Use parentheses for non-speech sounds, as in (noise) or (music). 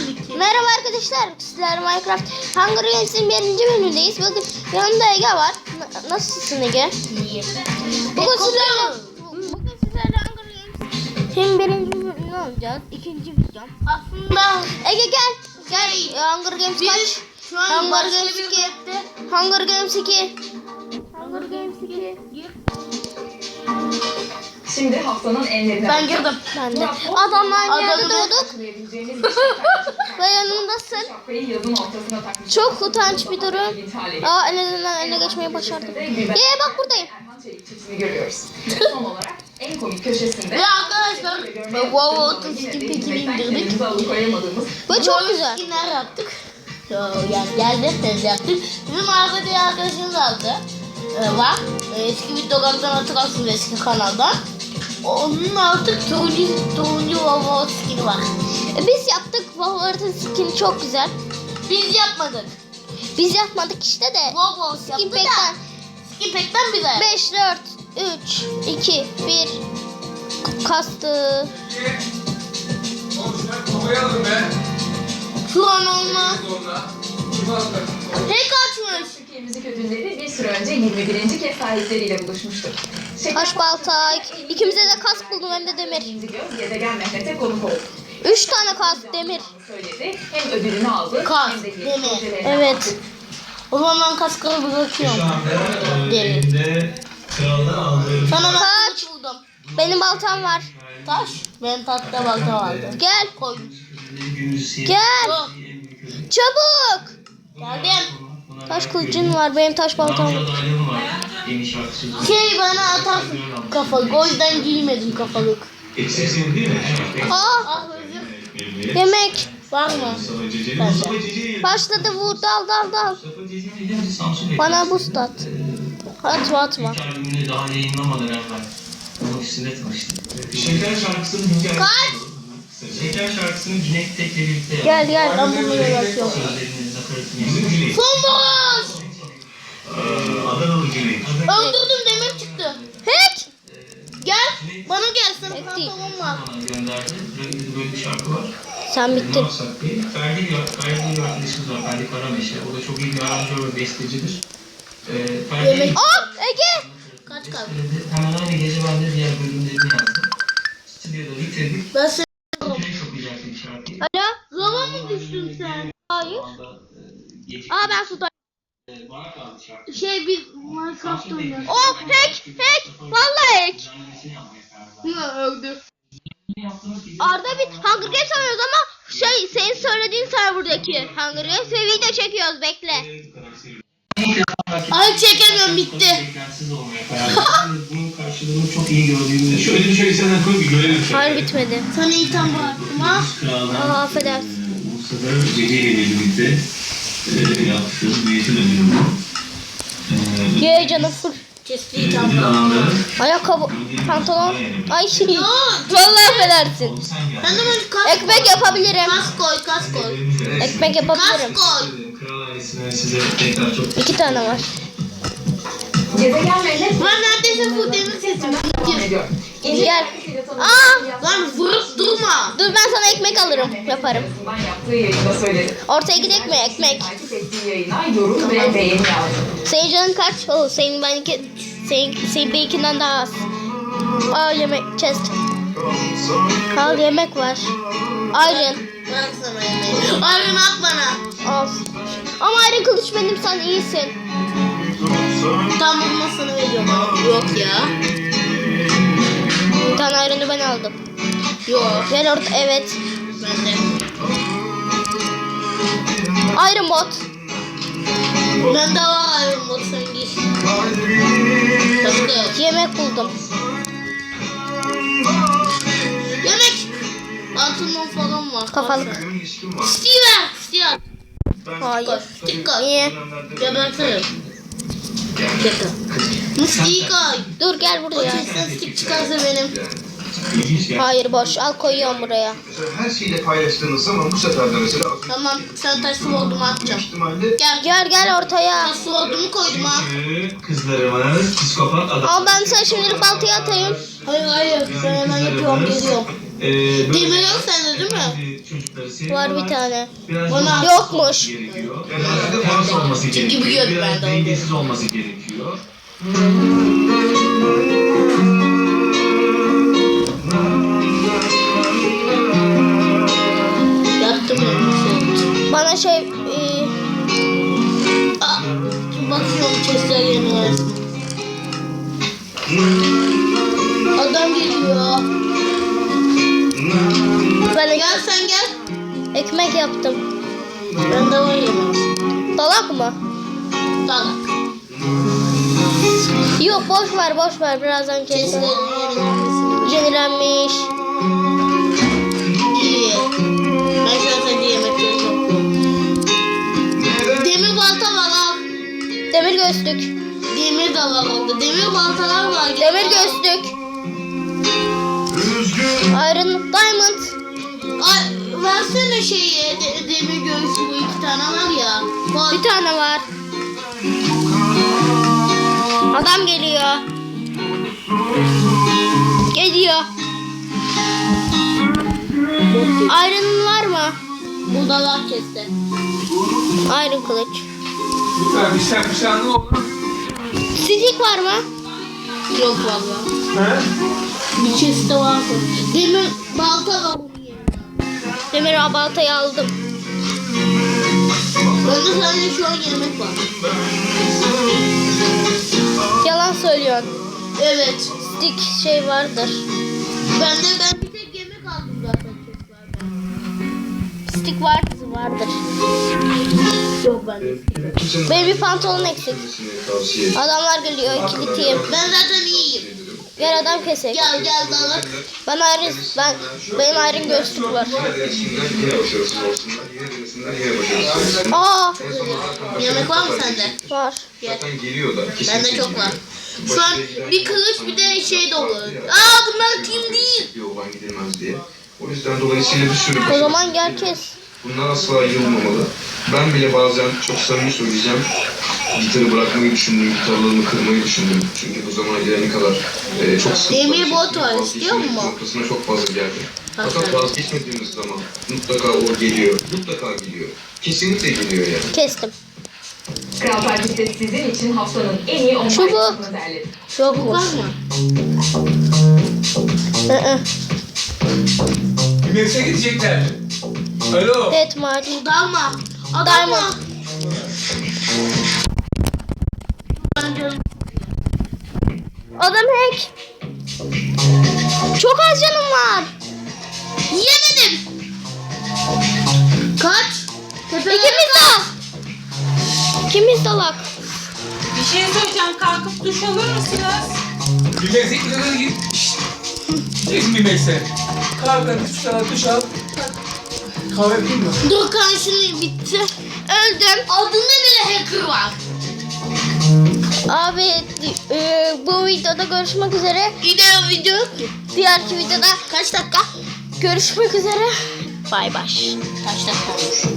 geldik ki? Merhaba arkadaşlar. Sizler Minecraft Hunger Games'in birinci bölümündeyiz. Bakın yanımda Ege var. N- nasılsın Ege? İyi. Bugün sizlerle, bugün sizlerle Hunger Games'in birinci bölümünü alacağız. İkinci videom. Aslında Ege gel. Gel. Hunger Games biz kaç? şu an Hunger Games bir 2. map'te Hunger Games 2. Hunger Games 2. Şimdi haftanın enlerine ben girdim. Ben de. Adamla aynı yerde Adamı- doğduk. Hatırlayabileceğiniz bir (laughs) Ve yanımdasın. şapkayı yazın ortasına takmış. Çok utanç bir durum. Aa elinden eline geçmeyi başardım. Ye bak buradayım. Erhan Çelik çiftini görüyoruz. Ve son olarak en komik köşesinde Ve arkadaşlar wow 32 peki indirdik. Kendimizi alıkoyamadığımız Bu çok güzel. Skinler yaptık. Yo, Yani geldi yaptık. Bizim arada bir arkadaşımız aldı. Ee, var. Ee, eski videolardan hatırlarsınız eski kanaldan. Onun artık turuncu, turuncu wow skin'i var. E, Biz yaptık. Valorant'ın skin çok güzel. Biz yapmadık. Biz yapmadık işte de. Yaptık Pack'ten da. Skin Pack'ten bize. 5, 4, 3, 2, 1 kastı. Alın be. Şu an aldı? Tek açmış. Türkiye müzik ödülleri bir süre önce 21. kez sahipleriyle buluşmuştu. Taş balta. ik- İkimize de kask buldum hem de demir. Gezegen Mehmet'e konuk oldu. 3 tane kask demir. Söyledi. Hem ödülünü aldı Kas, hem de yeni demir. Evet. O zaman Şu bırakıyorum. anda e, Sana Kaç? buldum. Benim baltam var. Taş. Ben tahta balta vardı. Gel. Koy. Gel. Çabuk. Geldim. Taş kılıcın var. Benim taş baltam var. Yeni şarkısı. Şey bana atarsın kafalık. O yüzden giymedim kafalık. Eksiksin değil mi? Aa özür. yemek. Var mı? Ceceli. Başladı vur dal dal dal. Bana boost at. Atma atma. Daha yayınlamadan evvel onun ofisinde tanıştım. Şeker şarkısının hikayesi. Kaç? Şeker şarkısını Cüneyt Tek'le birlikte yaptım. Gel gel. Ben bunu Cüneyt. Son boss. Adanalı Cüneyt. Öldürdüm demir çıktı. Hack. Gel. Bana gel sana değil. pantolon var. Gönderdi. Böyle bir şarkı var. Sen bittin. Ferdi bir, Ferdi bir arkadaşımız var. Ferdi Karameşe. O da çok iyi bir aranjör ve bestecidir. Ee, Ferdi Yemek- Aa Ege. Kaç kaldı? Hemen aynı gece ben de diğer bölümlerini yazdım. Stüdyoda bitirdik. Ben seni... Cüneyt okuyacaktı bir şarkıyı. Alo. Zama mı düştün sen? Hayır. Aa ben sudayım. e, Bana kaldı şarkı. Şey biz Minecraft oynuyoruz. Oh hack hack. Vallahi hack. Ya öldü. Arda bir Hunger Games oynuyoruz ama şey senin söylediğin serverdaki Hunger Games ve video çekiyoruz bekle. Ay çekemiyorum bitti. Bunun karşılığını çok iyi gördüğümü Şu ödülü şöyle senden koy bir görelim. Hayır bitmedi. Sana item bıraktım ha. Kraldan Aa affedersin. Mustafa Ceceli ile birlikte e, yaptığım bir eğitim ödülü bu. Ye canım full. Kesti ödül item. alanları Ayakkabı, pantolon. Ay Vallahi affedersin. sen. Ben de böyle kask Ekmek yapabilirim. Kask koy kask koy. Ekmek yapabilirim. Kask koy. Kral ailesine size tekrar çok İki tane var. Gezegen Mehmet Ben neredeyse bu demir sesim. devam ediyor. İnce Gel. Aa! Lan vurup durma. Dur ben sana ekmek alırım. Yaparım. yaptığı yayında söyledi. Ortaya gidek mi ekmek? Takip ettiği yayına yorum ve beğeni. Senin canın kaç? Oo, senin benimki senin, senin benimkinden daha az. Aa yemek chest. Al yemek var. Iron. Ben sana yemeği. Arın at bana. Al. Ama iron kılıç benim sen iyisin. Tam bunu sana veriyorum. Yok ya. Tane iron'u ben aldım. Yok. Gel orada evet. Ben de. Iron bot. Ben de var Iron Bot sen giy. Başka. Yemek buldum. Yemek. Pantolon falan var. Kafalık. Steve. Steve. Hayır. Stika. Niye? Ya ben Stika. Stika. Dur gel buraya. sesten stik çıkarsa benim. Hayır boş. Al koyuyorum buraya. Her şeyle paylaştığınız zaman bu sefer de mesela Tamam sen taş sordumu atacağım. Gel. Gel gel ortaya. Taş sordumu koydum ha. Kızlarımız psikopat adam. Al ben sana şimdilik baltayı atayım. Hayır hayır. Ben hemen yapıyorum geliyorum. Ee, Demir yok sende değil mi? Var bir tane. Daha Yokmuş. Çünkü gerekiyor. biliyordum Biraz ben de onu. dengesiz olması gerekiyor. Yattım ben. Bana şey e, bakıyorum chestler yerine. Adam geliyor. ben Gel sen gel. ekmek yaptım. Ben de var yemek. Dalak mı? Dalak. Yok boş ver boş ver birazdan yerine. Yenilenmiş. Ben şu an sadece. Demir balta var. Demir gözlük. Demir de var orada. Demir baltalar var. Demir al. gözlük. Iron Diamond. Ay, versene şeyi. De, demir göğsü bu iki tane var ya. Koy. Bir tane var. Adam geliyor. Geliyor. Iron var mı? Burada var chest'te. Iron kılıç. Lütfen bir şey bir şey anlama oğlum. Stick var mı? Yok valla. He? Bir chest'te var. Demir balta var bunun yerine. Demir baltayı aldım. Bende sadece şu an yemek var. Yalan söylüyorsun. Evet. Stick şey vardır. Bende ben bir tek yemek aldım zaten chest'lerden. Stick var vardır. Yok bende. Benim bir pantolon eksik. Adamlar geliyor kilitiyim. Ben zaten iyiyim. Gel adam kesek. Gel gel dalak. Ben ayrı ben benim ayrı gözlük var. Aa Yemek var mı sende? var. Kesinlikle Bende çok var. Şu an bir kılıç bir de şey dolu. Aa bunlar kim değil. Oban gidilmez diye. O yüzden dolayısıyla bir sürü O zaman gel kes. Bunlar asla yılmamalı. Ben bile bazen çok samimi söyleyeceğim. Gitarı bırakmayı düşündüm, gitarlarımı kırmayı düşündüm. Çünkü bu zamana gelene kadar e, çok sıkıntı. Demir bot var, istiyor musun? Noktasına çok fazla geldim. Fakat vazgeçmediğimiz zaman mutlaka o geliyor. Mutlaka geliyor. Kesinlikle geliyor yani. Kestim. Kral Partisi sizin için haftanın en iyi 10 Şu bu. paylaşımını derledi. Yokmuş. Var mı? Güneşe gidecekler. Alo. Evet macun. Dalma. Diamond. Adam hack. Çok az canım var. Yemedim. Kaç? İkimiz dalak. Bir şey söyleyeceğim. Kalkıp duş alır mısınız? Bir meksik bir git. Gideceksin bir meksik. Kalk duş al, duş al. Kahve yapayım mı? Dur kan şimdi bitti. Öldüm. Adında bile hacker var. Abi e, bu videoda görüşmek üzere. Yine video. Diğerki videoda Kaç dakika? görüşmek üzere. Bay bay. Kaç dakika olmuş?